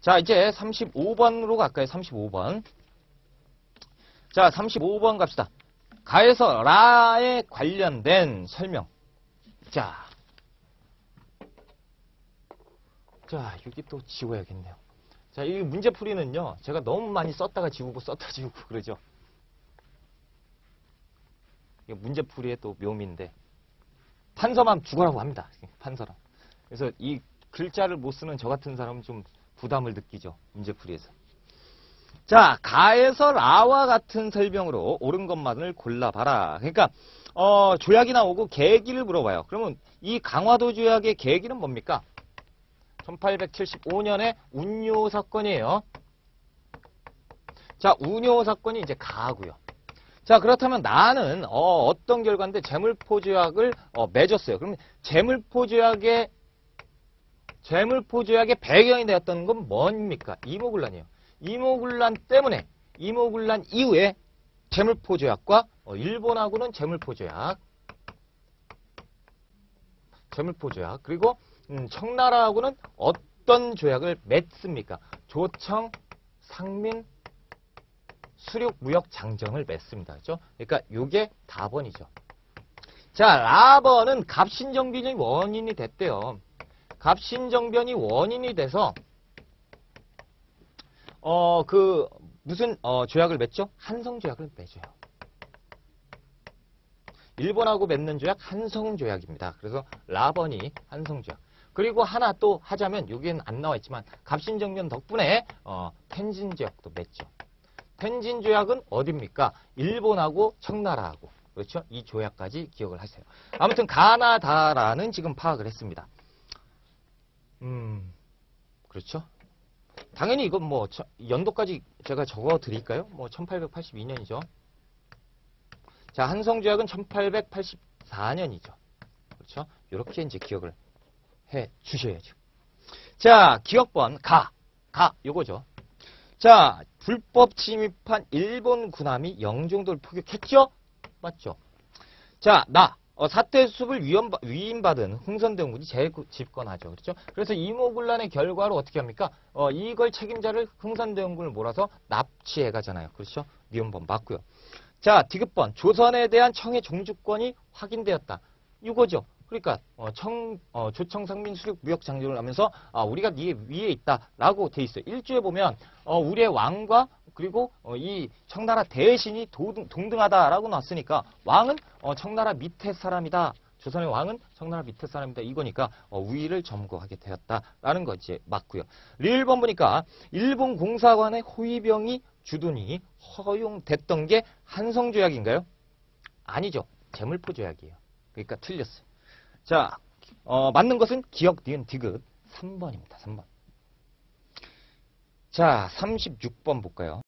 자, 이제 35번으로 갈까요? 35번. 자, 35번 갑시다. 가에서 라에 관련된 설명. 자. 자, 여기 또 지워야겠네요. 자, 이 문제풀이는요, 제가 너무 많이 썼다가 지우고 썼다 지우고 그러죠. 이게 문제풀이의 또 묘미인데, 판서만 죽어라고 합니다. 판서람. 그래서 이 글자를 못 쓰는 저 같은 사람은 좀 부담을 느끼죠. 문제풀이에서. 자, 가에서 라와 같은 설명으로 옳은 것만을 골라봐라. 그러니까 어, 조약이 나오고 계기를 물어봐요. 그러면 이 강화도 조약의 계기는 뭡니까? 1875년에 운요 사건이에요. 자, 운요 사건이 이제 가고요. 자, 그렇다면 나는 어, 떤 결과인데 재물포 조약을 어, 맺었어요. 그러면 재물포 조약의 재물포 조약의 배경이 되었던 건 뭡니까? 이모군란이에요. 이모군란 때문에 이모군란 이후에 재물포 조약과 어, 일본하고는 재물포 조약, 재물포 조약 그리고 음, 청나라하고는 어떤 조약을 맺습니까? 조청, 상민, 수륙, 무역, 장정을 맺습니다. 그죠? 그러니까 요게 답번이죠. 자, 라번은 갑신정변이 원인이 됐대요. 갑신정변이 원인이 돼서 어 그 무슨 어, 조약을 맺죠? 한성 조약을 맺어요. 일본하고 맺는 조약 한성 조약입니다. 그래서 라번이 한성 조약. 그리고 하나 또 하자면 여기에는 안 나와 있지만 갑신정변 덕분에 어, 텐진 조약도 맺죠. 텐진 조약은 어딥니까? 일본하고 청나라하고 그렇죠? 이 조약까지 기억을 하세요. 아무튼 가나다라는 지금 파악을 했습니다. 음, 그렇죠? 당연히 이건 뭐 저- 연도까지 제가 적어 드릴까요? 뭐 1882년이죠. 자, 한성 조약은 1884년이죠. 그렇죠? 이렇게 이제 기억을 해 주셔야죠. 자, 기억번 가. 가 요거죠. 자, 불법 침입한 일본 군함이 영종도를 포격했죠? 맞죠? 자, 나 어, 사태 수습을 위헌, 위임받은 흥선대원군이 재집권하죠. 그렇죠? 그래서 이모군란의 결과로 어떻게 합니까? 어, 이걸 책임자를 흥선대원군을 몰아서 납치해 가잖아요. 그렇죠? 위헌범 맞고요. 자, 디귿번 조선에 대한 청의 종주권이 확인되었다. 이거죠. 그러니까 어, 청, 어, 조청상민 수륙 무역 장정을 하면서 아, 우리가 네 위에 있다라고 돼 있어요. 일주에 보면 어, 우리의 왕과 그리고 어, 이 청나라 대신이 동등하다라고 나왔으니까 왕은 어, 청나라 밑에 사람이다. 조선의 왕은 청나라 밑에 사람이다. 이거니까 어, 우위를 점거하게 되었다라는 거 이제 맞고요. 1번 보니까 일본 공사관의 호위병이 주둔이 허용됐던 게 한성 조약인가요? 아니죠. 재물포 조약이에요. 그러니까 틀렸어요. 자, 어, 맞는 것은 기억, 니은, 디귿 3번입니다. 3번. 자, 36번 볼까요?